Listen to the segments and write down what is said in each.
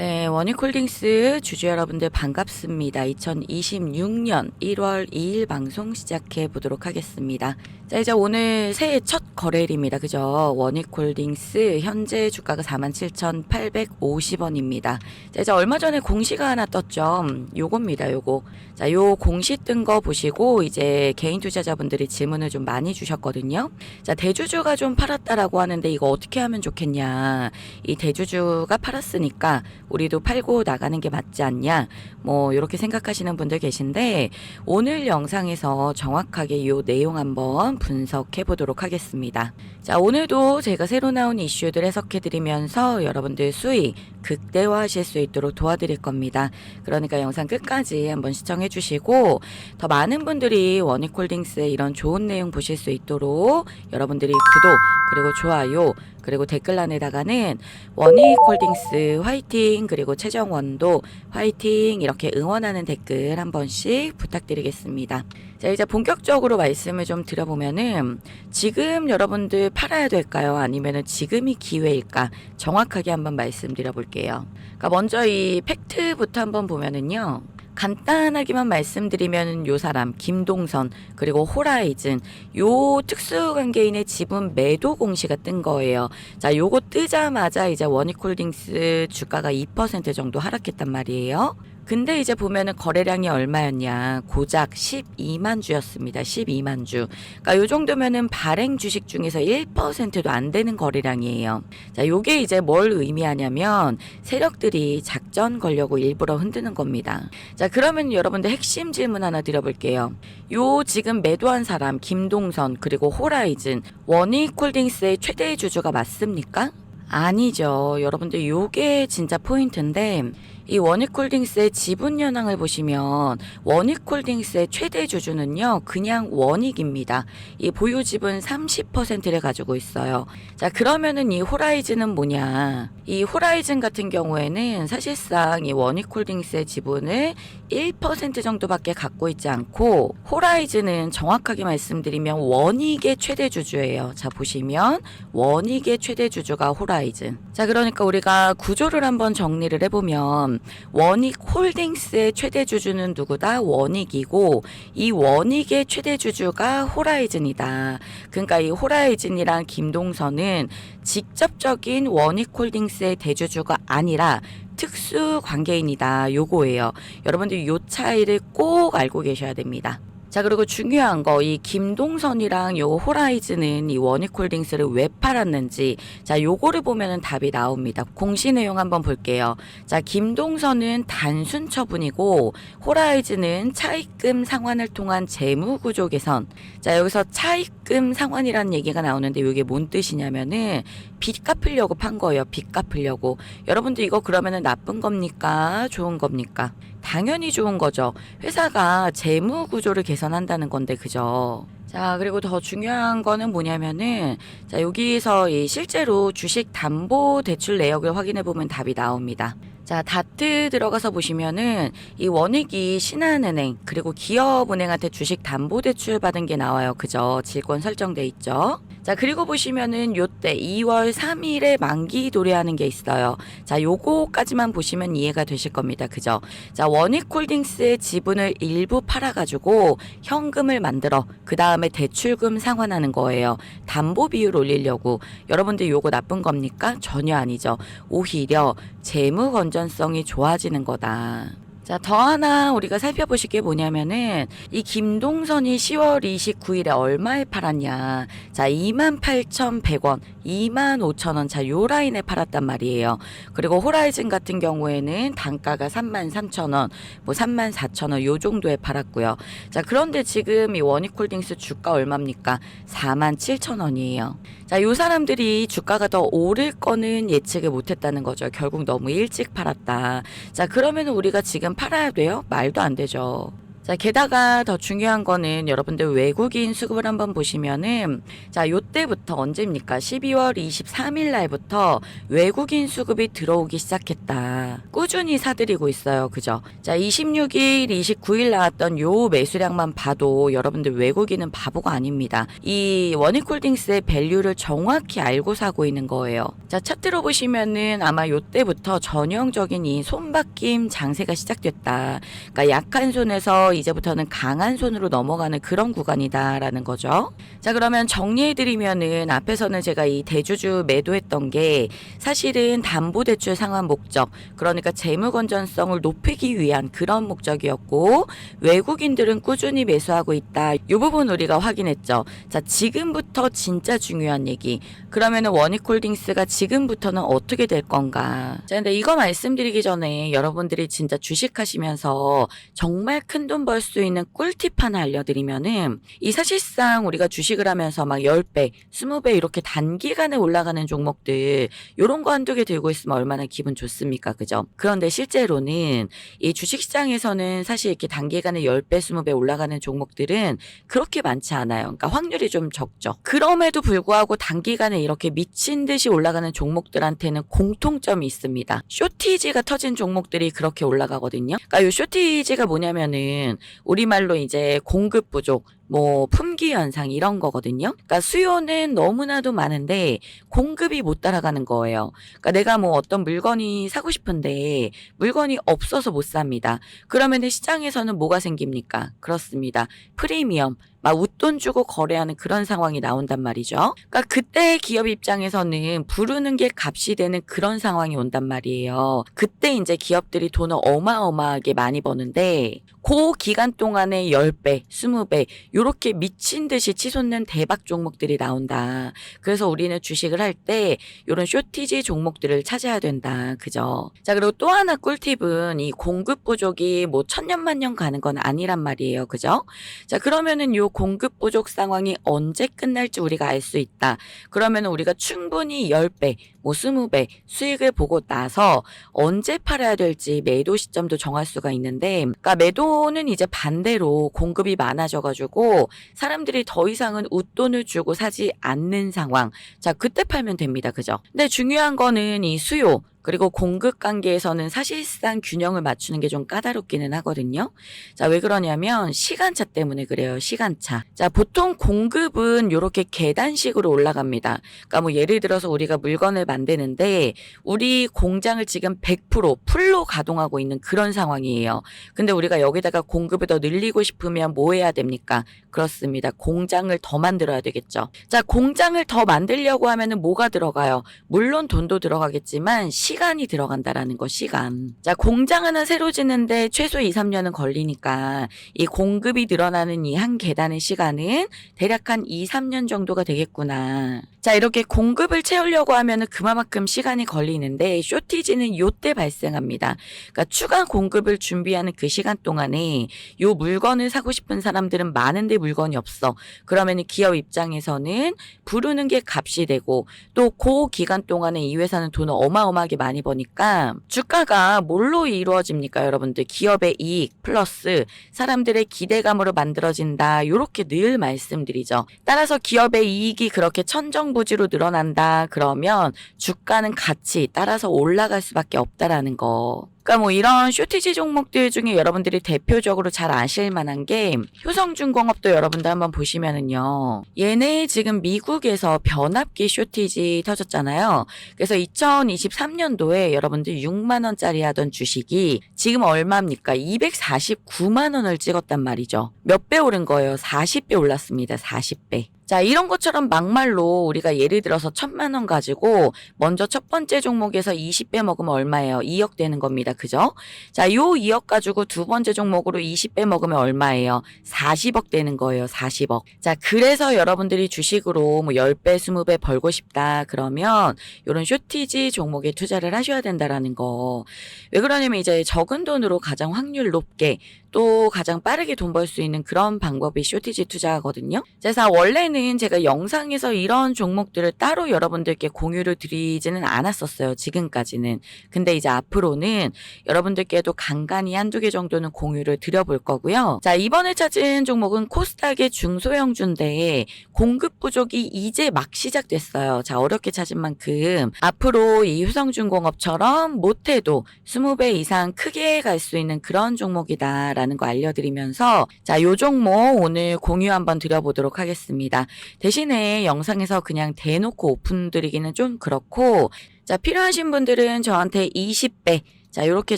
네, 원익홀딩스 주주 여러분들 반갑습니다. 2026년 1월 2일 방송 시작해 보도록 하겠습니다. 자, 이제 오늘 새해 첫 거래일입니다. 그죠? 원익홀딩스 현재 주가가 47,850원입니다. 자, 이제 얼마 전에 공시가 하나 떴죠. 음, 요겁니다. 요거. 자, 요 공시 뜬 거 보시고 이제 개인 투자자분들이 질문을 좀 많이 주셨거든요. 자, 대주주가 좀 팔았다라고 하는데 이거 어떻게 하면 좋겠냐. 이 대주주가 팔았으니까 우리도 팔고 나가는 게 맞지 않냐. 뭐 이렇게 생각하시는 분들 계신데 오늘 영상에서 정확하게 이 내용 한번 분석해 보도록 하겠습니다. 자, 오늘도 제가 새로 나온 이슈들 해석해 드리면서 여러분들 수익 극대화하실 수 있도록 도와드릴 겁니다. 그러니까 영상 끝까지 한번 시청해 주시고 더 많은 분들이 원익홀딩스의 이런 좋은 내용 보실 수 있도록 여러분들이 구독 그리고 좋아요 그리고 댓글란에다가는 원익홀딩스 화이팅 그리고 최정원도 화이팅 이렇게 응원하는 댓글 한 번씩 부탁드리겠습니다. 자 이제 본격적으로 말씀을 좀 드려보면은 지금 여러분들 팔아야 될까요? 아니면은 지금이 기회일까? 정확하게 한번 말씀드려 볼게요. 그러니까 먼저 이 팩트부터 한번 보면은요. 간단하게만 말씀드리면 요 사람 김동선 그리고 호라이즌 요 특수관계인의 지분 매도 공시가 뜬 거예요. 자, 요거 뜨자마자 이제 원익홀딩스 주가가 2% 정도 하락했단 말이에요. 근데 이제 보면은 거래량이 얼마였냐. 고작 12만 주였습니다. 12만 주. 그러니까 요 정도면은 발행 주식 중에서 1%도 안 되는 거래량이에요. 자, 요게 이제 뭘 의미하냐면 세력들이 작전 걸려고 일부러 흔드는 겁니다. 자, 그러면 여러분들 핵심 질문 하나 드려볼게요. 요 지금 매도한 사람 김동선 그리고 호라이즌 원익홀딩스의 최대 주주가 맞습니까? 아니죠. 여러분들 요게 진짜 포인트인데 이 원익홀딩스의 지분 현황을 보시면 원익홀딩스의 최대 주주는요. 그냥 원익입니다. 이 보유 지분 30%를 가지고 있어요. 자, 그러면은 이 호라이즌은 뭐냐? 이 호라이즌 같은 경우에는 사실상 이 원익홀딩스의 지분을 1% 정도밖에 갖고 있지 않고 호라이즌은 정확하게 말씀드리면 원익의 최대 주주예요. 자, 보시면 원익의 최대 주주가 호라이즌. 자, 그러니까 우리가 구조를 한번 정리를 해보면 원익 홀딩스의 최대 주주는 누구다? 원익이고 이 원익의 최대 주주가 호라이즌이다. 그러니까 이 호라이즌이랑 김동선은 직접적인 원익 홀딩스의 대주주가 아니라 특수 관계인이다. 요거예요. 여러분들 요 차이를 꼭 알고 계셔야 됩니다. 자, 그리고 중요한 거, 이 김동선이랑 요 호라이즌은 이 원익홀딩스를 왜 팔았는지, 자, 요거를 보면은 답이 나옵니다. 공시 내용 한번 볼게요. 자, 김동선은 단순 처분이고, 호라이즌은 차입금 상환을 통한 재무 구조 개선. 자, 여기서 차입금 상환이라는 얘기가 나오는데, 이게 뭔 뜻이냐면은, 빚 갚으려고 판 거예요. 빚 갚으려고. 여러분들 이거 그러면은 나쁜 겁니까? 좋은 겁니까? 당연히 좋은 거죠. 회사가 재무 구조를 개선한다는 건데, 그죠? 자, 그리고 더 중요한 거는 뭐냐면은, 자, 여기서 이 실제로 주식 담보 대출 내역을 확인해 보면 답이 나옵니다. 자, 다트 들어가서 보시면은 이 원익이 신한은행 그리고 기업은행한테 주식 담보 대출 받은 게 나와요. 그죠? 질권 설정돼 있죠. 자, 그리고 보시면은 요때 2월 3일에 만기 도래하는 게 있어요. 자, 요거까지만 보시면 이해가 되실 겁니다. 그죠? 자, 원익홀딩스의 지분을 일부 팔아 가지고 현금을 만들어 그 다음에 대출금 상환하는 거예요. 담보 비율 올리려고. 여러분들 요거 나쁜 겁니까? 전혀 아니죠. 오히려 재무 건전 성이 좋아지는 거다. 자, 더 하나 우리가 살펴보실 게 뭐냐면은 이 김동선이 10월 29일에 얼마에 팔았냐. 자, 28,100원, 25,000원. 자, 요 라인에 팔았단 말이에요. 그리고 호라이즌 같은 경우에는 단가가 33,000원, 뭐 34,000원 요 정도에 팔았고요. 자, 그런데 지금 이 원익홀딩스 주가 얼마입니까? 47,000원이에요. 자, 요 사람들이 주가가 더 오를 거는 예측을 못 했다는 거죠. 결국 너무 일찍 팔았다. 자, 그러면 우리가 지금 팔아야 돼요? 말도 안 되죠. 자, 게다가 더 중요한 거는 여러분들 외국인 수급을 한번 보시면은 자, 요때부터 언제입니까? 12월 23일 날부터 외국인 수급이 들어오기 시작했다. 꾸준히 사들이고 있어요. 그죠? 자, 26일, 29일 나왔던 요 매수량만 봐도 여러분들 외국인은 바보가 아닙니다. 이 원익홀딩스의 밸류를 정확히 알고 사고 있는 거예요. 자, 차트로 보시면은 아마 요때부터 전형적인 이 손바뀜 장세가 시작됐다. 그러니까 약한 손에서 이제부터는 강한 손으로 넘어가는 그런 구간이다라는 거죠. 자, 그러면 정리해드리면은 앞에서는 제가 이 대주주 매도했던 게 사실은 담보대출 상환 목적, 그러니까 재무 건전성을 높이기 위한 그런 목적이었고 외국인들은 꾸준히 매수하고 있다. 이 부분 우리가 확인했죠. 자, 지금부터 진짜 중요한 얘기. 그러면은 원익홀딩스가 지금부터는 어떻게 될 건가? 자, 근데 이거 말씀드리기 전에 여러분들이 진짜 주식하시면서 정말 큰 돈벌 수 있는 꿀팁 하나 알려드리면은 이 사실상 우리가 주식을 하면서 막 10배, 20배 이렇게 단기간에 올라가는 종목들 요런 거 한두 개 들고 있으면 얼마나 기분 좋습니까? 그죠? 그런데 실제로는 이 주식시장에서는 사실 이렇게 단기간에 10배, 20배 올라가는 종목들은 그렇게 많지 않아요. 그러니까 확률이 좀 적죠. 그럼에도 불구하고 단기간에 이렇게 미친 듯이 올라가는 종목들한테는 공통점이 있습니다. 쇼티지가 터진 종목들이 그렇게 올라가거든요. 그러니까 이 쇼티지가 뭐냐면은 우리말로 이제 공급 부족, 뭐 품귀 현상 이런 거거든요. 그러니까 수요는 너무나도 많은데 공급이 못 따라가는 거예요. 그러니까 내가 뭐 어떤 물건이 사고 싶은데 물건이 없어서 못 삽니다. 그러면은 시장에서는 뭐가 생깁니까? 그렇습니다. 프리미엄 막 웃돈 주고 거래하는 그런 상황이 나온단 말이죠. 그러니까 그때 기업 입장에서는 부르는 게 값이 되는 그런 상황이 온단 말이에요. 그때 이제 기업들이 돈을 어마어마하게 많이 버는데 그 기간 동안에 10배, 20배 요 렇게 미친 듯이 치솟는 대박 종목들이 나온다. 그래서 우리는 주식을 할 때 요런 쇼티지 종목들을 찾아야 된다. 그죠? 자, 그리고 또 하나 꿀팁은 이 공급 부족이 뭐 천년만년 가는 건 아니란 말이에요. 그죠? 자, 그러면은 요 공급 부족 상황이 언제 끝날지 우리가 알 수 있다. 그러면 우리가 충분히 10배, 뭐 20배 수익을 보고 나서 언제 팔아야 될지 매도 시점도 정할 수가 있는데, 그러니까 매도는 이제 반대로 공급이 많아져 가지고 사람들이 더 이상은 웃돈을 주고 사지 않는 상황. 자, 그때 팔면 됩니다. 그죠? 근데 중요한 거는 이 수요, 그리고 공급 관계에서는 사실상 균형을 맞추는 게 좀 까다롭기는 하거든요. 자, 왜 그러냐면 시간차 때문에 그래요. 시간차. 자, 보통 공급은 이렇게 계단식으로 올라갑니다. 그러니까 뭐 예를 들어서 우리가 물건을 만드는데 우리 공장을 지금 100% 풀로 가동하고 있는 그런 상황이에요. 근데 우리가 여기다가 공급을 더 늘리고 싶으면 뭐 해야 됩니까? 그렇습니다. 공장을 더 만들어야 되겠죠. 자, 공장을 더 만들려고 하면은 뭐가 들어가요? 물론 돈도 들어가겠지만 시 간이 들어간다라는 거, 시간. 자, 공장 하나 새로 짓는데 최소 2, 3년은 걸리니까 이 공급이 늘어나는 이 한 계단의 시간은 대략 한 2, 3년 정도가 되겠구나. 자, 이렇게 공급을 채우려고 하면은 그만큼 시간이 걸리는데 쇼티지는 요때 발생합니다. 그러니까 추가 공급을 준비하는 그 시간 동안에 요 물건을 사고 싶은 사람들은 많은데 물건이 없어. 그러면 기업 입장에서는 부르는 게 값이 되고 또 그 기간 동안에 이 회사는 돈을 어마어마하게 많이 버니까 주가가 뭘로 이루어집니까, 여러분들? 기업의 이익 플러스 사람들의 기대감으로 만들어진다. 요렇게 늘 말씀드리죠. 따라서 기업의 이익이 그렇게 천정부지로 늘어난다. 그러면 주가는 같이 따라서 올라갈 수밖에 없다라는 거. 그러니까 뭐 이런 쇼티지 종목들 중에 여러분들이 대표적으로 잘 아실 만한 게 효성중공업도 여러분들 한번 보시면은요. 얘네 지금 미국에서 변압기 쇼티지 터졌잖아요. 그래서 2023년도에 여러분들 6만 원짜리 하던 주식이 지금 얼마입니까? 249만 원을 찍었단 말이죠. 몇 배 오른 거예요? 40배 올랐습니다. 40배. 자, 이런 것처럼 막말로 우리가 예를 들어서 천만 원 가지고 먼저 첫 번째 종목에서 20배 먹으면 얼마예요? 2억 되는 겁니다. 그죠? 자, 요 2억 가지고 두 번째 종목으로 20배 먹으면 얼마예요? 40억 되는 거예요. 40억. 자, 그래서 여러분들이 주식으로 뭐 10배, 20배 벌고 싶다. 그러면 요런 쇼티지 종목에 투자를 하셔야 된다라는 거. 왜 그러냐면 이제 적은 돈으로 가장 확률 높게 또 가장 빠르게 돈 벌 수 있는 그런 방법이 쇼티지 투자거든요. 그래서 원래는 제가 영상에서 이런 종목들을 따로 여러분들께 공유를 드리지는 않았었어요. 지금까지는. 근데 이제 앞으로는 여러분들께도 간간히 한두 개 정도는 공유를 드려볼 거고요. 자, 이번에 찾은 종목은 코스닥의 중소형 주인데 공급 부족이 이제 막 시작됐어요. 자, 어렵게 찾은 만큼 앞으로 이 효성중공업처럼 못해도 20배 이상 크게 갈 수 있는 그런 종목이다 라는 거 알려드리면서 자, 요 종목 오늘 공유 한번 드려보도록 하겠습니다. 대신에 영상에서 그냥 대놓고 오픈 드리기는 좀 그렇고 자, 필요하신 분들은 저한테 20배 자, 요렇게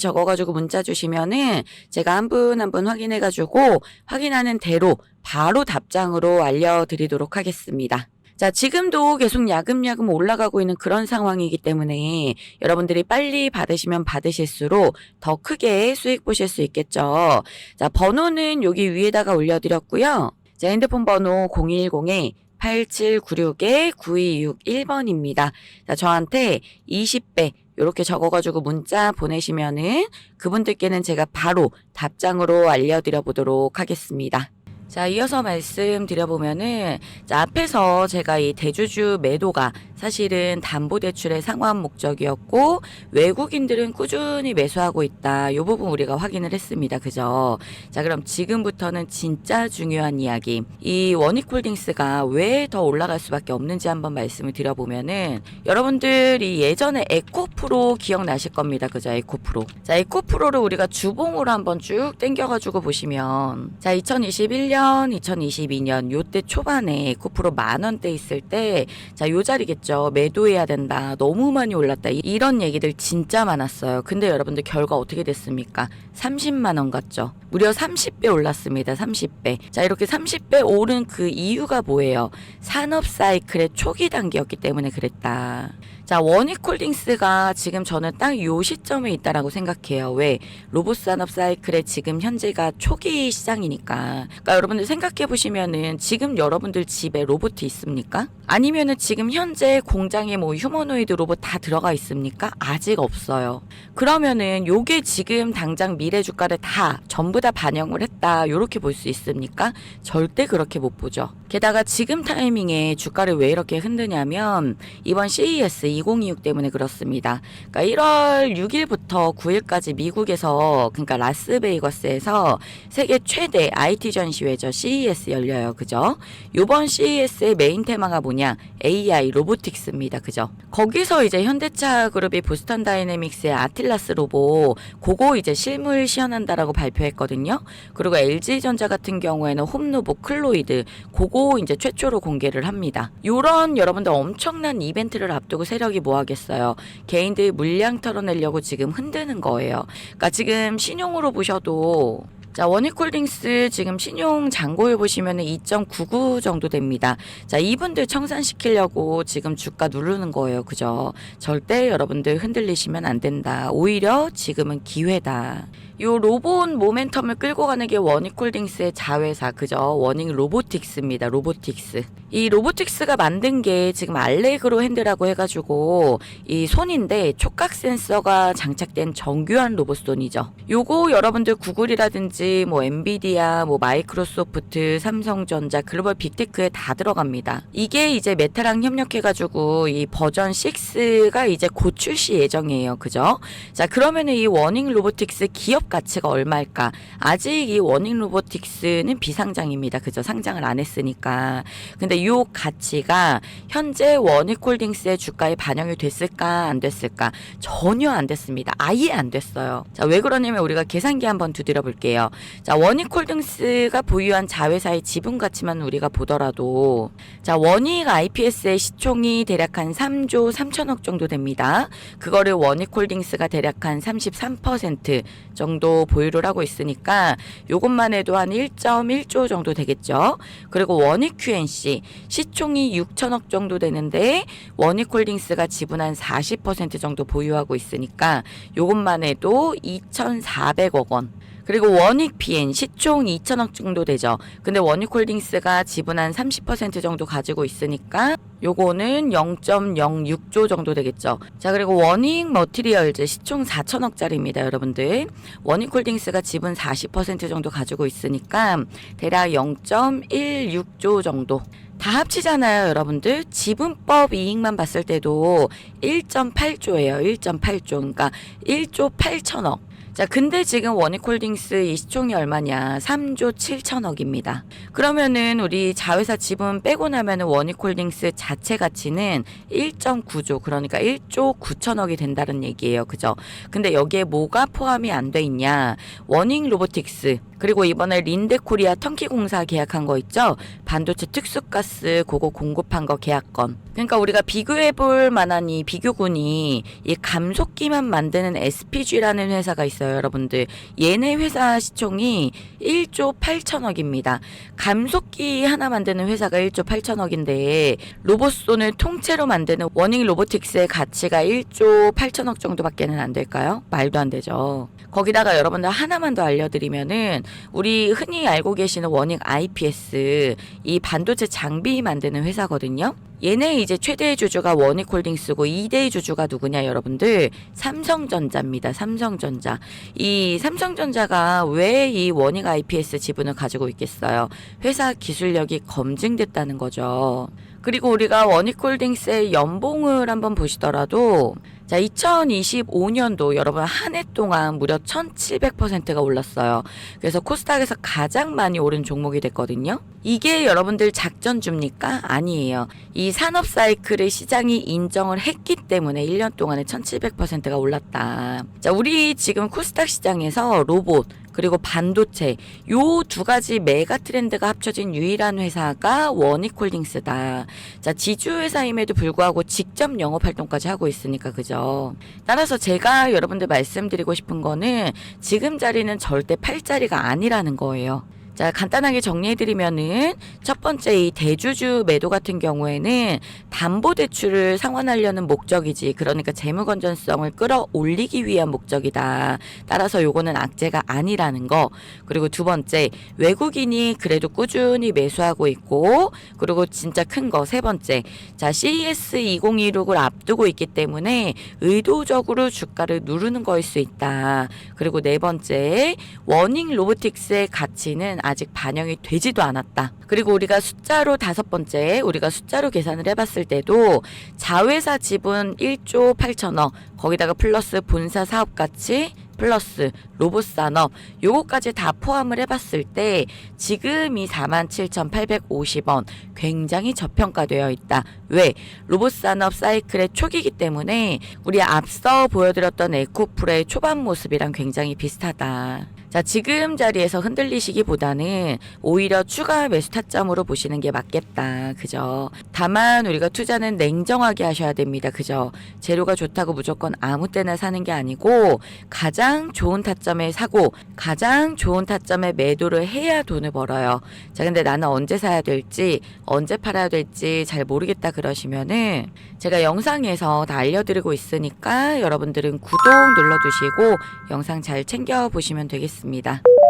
적어가지고 문자 주시면은 제가 한 분 한 분 확인해가지고 확인하는 대로 바로 답장으로 알려드리도록 하겠습니다. 자, 지금도 계속 야금야금 올라가고 있는 그런 상황이기 때문에 여러분들이 빨리 받으시면 받으실수록 더 크게 수익 보실 수 있겠죠. 자, 번호는 여기 위에다가 올려드렸고요. 자, 핸드폰 번호 010에 8796-9261번입니다. 자, 저한테 20배 이렇게 적어가지고 문자 보내시면은 그분들께는 제가 바로 답장으로 알려드려 보도록 하겠습니다. 자, 이어서 말씀드려보면은, 자, 앞에서 제가 이 대주주 매도가 사실은 담보대출의 상환 목적이었고, 외국인들은 꾸준히 매수하고 있다. 요 부분 우리가 확인을 했습니다. 그죠? 자, 그럼 지금부터는 진짜 중요한 이야기. 이 원익홀딩스가 왜 더 올라갈 수밖에 없는지 한번 말씀을 드려보면은, 여러분들이 예전에 에코프로 기억나실 겁니다. 그죠? 에코프로. 자, 에코프로를 우리가 주봉으로 한번 쭉 땡겨가지고 보시면, 자, 2021년 2022년 요때 초반에 에코프로 만 원대 있을 때, 자, 요 자리겠죠. 매도해야 된다. 너무 많이 올랐다. 이- 이런 얘기들 진짜 많았어요. 근데 여러분들 결과 어떻게 됐습니까? 30만 원 같죠. 무려 30배 올랐습니다. 30배. 자, 이렇게 30배 오른 그 이유가 뭐예요? 산업 사이클의 초기 단계였기 때문에 그랬다. 자, 원익홀딩스가 지금 저는 딱 요 시점에 있다라고 생각해요. 왜? 로봇 산업 사이클의 지금 현재가 초기 시장이니까. 그러니까 여러분들 생각해 보시면은 지금 여러분들 집에 로봇이 있습니까? 아니면은 지금 현재 공장에 뭐 휴머노이드 로봇 다 들어가 있습니까? 아직 없어요. 그러면은 요게 지금 당장 미래 주가를 다 전부 다 반영을 했다. 요렇게 볼 수 있습니까? 절대 그렇게 못 보죠. 게다가 지금 타이밍에 주가를 왜 이렇게 흔드냐면 이번 CES 2026 때문에 그렇습니다. 그러니까 1월 6일부터 9일까지 미국에서 그러니까 라스베이거스에서 세계 최대 IT 전시회죠. CES 열려요. 그죠? 요번 CES의 메인 테마가 뭐냐? AI 로보틱스입니다. 그죠? 거기서 이제 현대차 그룹이 보스턴 다이내믹스의 아틀라스 로봇 그거 이제 실물 시연한다라고 발표했거든요. 그리고 LG전자 같은 경우에는 홈로봇 클로이드 그거 이제 최초로 공개를 합니다. 요런 여러분들 엄청난 이벤트를 앞두고 세력이 뭐 하겠어요. 개인들 물량 털어내려고 지금 흔드는 거예요. 그러니까 지금 신용으로 보셔도 자, 원익홀딩스 지금 신용 잔고율 보시면은 2.99 정도 됩니다. 자, 이분들 청산시키려고 지금 주가 누르는 거예요. 그죠? 절대 여러분들 흔들리시면 안 된다. 오히려 지금은 기회다. 요 로봇 모멘텀을 끌고 가는 게 원익홀딩스의 자회사 그죠? 원익 로보틱스입니다. 로보틱스. 이 로보틱스가 만든 게 지금 알레그로 핸드라고 해가지고 이 손인데 촉각 센서가 장착된 정교한 로봇 손이죠. 요거 여러분들 구글이라든지 뭐 엔비디아, 뭐 마이크로소프트, 삼성전자, 글로벌 빅테크에 다 들어갑니다. 이게 이제 메타랑 협력해가지고 이 버전 6가 이제 곧 출시 예정이에요. 그죠? 자 그러면은 이 워닝 로보틱스 기업 가치가 얼마일까? 아직 이 워닝 로보틱스는 비상장입니다. 그죠? 상장을 안 했으니까. 근데 요 가치가 현재 워닝홀딩스의 주가에 반영이 됐을까 안 됐을까? 전혀 안 됐습니다. 아예 안 됐어요. 자 왜 그러냐면 우리가 계산기 한번 두드려 볼게요. 자 워닝홀딩스가 보유한 자회사의 지분 가치만 우리가 보더라도 자 원익 IPS의 시총이 대략 한 3조 3천억 정도 됩니다. 그거를 원익홀딩스가 대략 한 33% 정도 보유를 하고 있으니까 요것만 해도 한 1.1조 정도 되겠죠. 그리고 원익 QNC 시총이 6천억 정도 되는데 원익홀딩스가 지분 한 40% 정도 보유하고 있으니까 요것만 해도 2,400억 원. 그리고 원익 PN 시총 2천억 정도 되죠. 근데 원익 홀딩스가 지분 한 30% 정도 가지고 있으니까 요거는 0.06조 정도 되겠죠. 자, 그리고 원익 머티리얼즈 시총 4천억짜리입니다, 여러분들. 원익 홀딩스가 지분 40% 정도 가지고 있으니까 대략 0.16조 정도. 다 합치잖아요, 여러분들. 지분법 이익만 봤을 때도 1.8조예요. 1.8조. 그러니까 1조 8천억. 자, 근데 지금 원익홀딩스 이 시총이 얼마냐? 3조 7천억입니다. 그러면은 우리 자회사 지분 빼고 나면은 원익홀딩스 자체 가치는 1.9조, 그러니까 1조 9천억이 된다는 얘기예요. 그죠? 근데 여기에 뭐가 포함이 안 돼 있냐? 원익 로보틱스, 그리고 이번에 린데코리아 터키 공사 계약한 거 있죠? 반도체 특수가스 그거 공급한 거 계약건. 그러니까 우리가 비교해 볼 만한 이 비교군이 이 감속기만 만드는 SPG라는 회사가 있어요, 여러분들. 얘네 회사 시총이 1조 8천억입니다. 감속기 하나 만드는 회사가 1조 8천억인데 로봇손을 통째로 만드는 워닝 로보틱스의 가치가 1조 8천억 정도밖에는 안 될까요? 말도 안 되죠. 거기다가 여러분들 하나만 더 알려드리면은 우리 흔히 알고 계시는 원익 IPS 이 반도체 장비 만드는 회사거든요. 얘네 이제 최대의 주주가 원익홀딩스고 2대의 주주가 누구냐 여러분들 삼성전자입니다. 삼성전자. 이 삼성전자가 왜 이 원익 IPS 지분을 가지고 있겠어요? 회사 기술력이 검증됐다는 거죠. 그리고 우리가 원익홀딩스의 연봉을 한번 보시더라도 자, 2025년도 여러분 한 해 동안 무려 1700%가 올랐어요. 그래서 코스닥에서 가장 많이 오른 종목이 됐거든요. 이게 여러분들 작전줍니까? 아니에요. 이 산업 사이클을 시장이 인정을 했기 때문에 1년 동안에 1700%가 올랐다. 자, 우리 지금 코스닥 시장에서 로봇, 그리고 반도체 요 두 가지 메가 트렌드가 합쳐진 유일한 회사가 원익홀딩스다. 자 지주 회사임에도 불구하고 직접 영업 활동까지 하고 있으니까 그죠. 따라서 제가 여러분들 말씀드리고 싶은 거는 지금 자리는 절대 팔 자리가 아니라는 거예요. 자, 간단하게 정리해드리면은 첫 번째 이 대주주 매도 같은 경우에는 담보대출을 상환하려는 목적이지. 그러니까 재무 건전성을 끌어올리기 위한 목적이다. 따라서 요거는 악재가 아니라는 거. 그리고 두 번째, 외국인이 그래도 꾸준히 매수하고 있고, 그리고 진짜 큰 거. 세 번째, 자, CES 2026을 앞두고 있기 때문에 의도적으로 주가를 누르는 거일 수 있다. 그리고 네 번째, 워닝 로보틱스의 가치는 아직 반영이 되지도 않았다. 그리고 우리가 숫자로 다섯 번째, 우리가 숫자로 계산을 해봤을 때도 자회사 지분 1조 8천억, 거기다가 플러스 본사 사업 가치, 플러스 로봇 산업 요거까지 다 포함을 해봤을 때 지금 이 47,850원 굉장히 저평가되어 있다. 왜? 로봇 산업 사이클의 초기이기 때문에 우리 앞서 보여드렸던 에코프레의 초반 모습이랑 굉장히 비슷하다. 자, 지금 자리에서 흔들리시기보다는 오히려 추가 매수 타점으로 보시는 게 맞겠다. 그죠? 다만 우리가 투자는 냉정하게 하셔야 됩니다. 그죠? 재료가 좋다고 무조건 아무 때나 사는 게 아니고 가장 좋은 타점에 사고 가장 좋은 타점에 매도를 해야 돈을 벌어요. 자, 근데 나는 언제 사야 될지, 언제 팔아야 될지 잘 모르겠다 그러시면은 제가 영상에서 다 알려드리고 있으니까 여러분들은 구독 눌러두시고 영상 잘 챙겨 보시면 되겠습니다.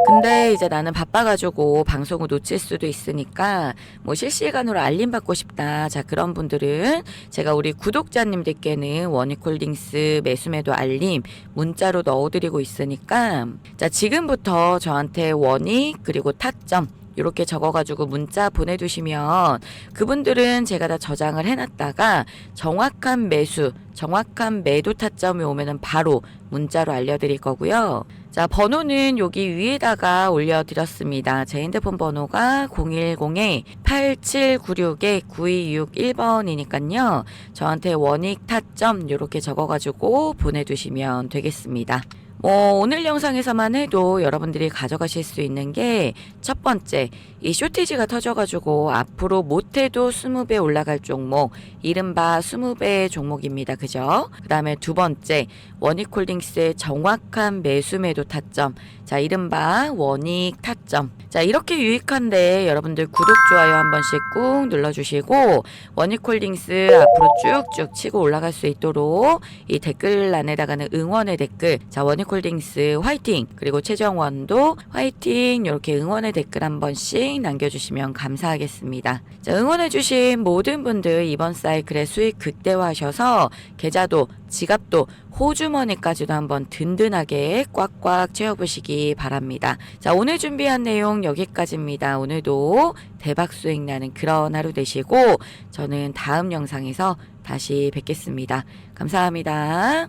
근데 이제 나는 바빠가지고 방송을 놓칠 수도 있으니까 뭐 실시간으로 알림 받고 싶다. 자, 그런 분들은 제가 우리 구독자님들께는 원익홀딩스 매수매도 알림 문자로 넣어드리고 있으니까 자, 지금부터 저한테 원익 그리고 타점 이렇게 적어가지고 문자 보내두시면 그분들은 제가 다 저장을 해놨다가 정확한 매수, 정확한 매도 타점이 오면은 바로 문자로 알려드릴 거고요. 자, 번호는 여기 위에다가 올려드렸습니다. 제 핸드폰 번호가 010-8796-9261번이니까요. 저한테 원익 타점 이렇게 적어가지고 보내두시면 되겠습니다. 뭐 오늘 영상에서만 해도 여러분들이 가져가실 수 있는 게 첫 번째 이 쇼티지가 터져가지고 앞으로 못해도 20배 올라갈 종목, 이른바 20배 종목입니다. 그죠? 그 다음에 두 번째, 원익홀딩스의 정확한 매수 매도 타점. 자, 이른바 원익 타점. 자, 이렇게 유익한데 여러분들 구독, 좋아요 한 번씩 꾹 눌러주시고, 원익홀딩스 앞으로 쭉쭉 치고 올라갈 수 있도록 이 댓글란에다가는 응원의 댓글, 자, 원익홀딩스 화이팅! 그리고 최정원도 화이팅! 이렇게 응원의 댓글 한 번씩 남겨주시면 감사하겠습니다. 자, 응원해주신 모든 분들 이번 사이클에 수익 극대화하셔서 계좌도 지갑도 호주머니까지도 한번 든든하게 꽉꽉 채워보시기 바랍니다. 자, 오늘 준비한 내용 여기까지입니다. 오늘도 대박 수익 나는 그런 하루 되시고 저는 다음 영상에서 다시 뵙겠습니다. 감사합니다.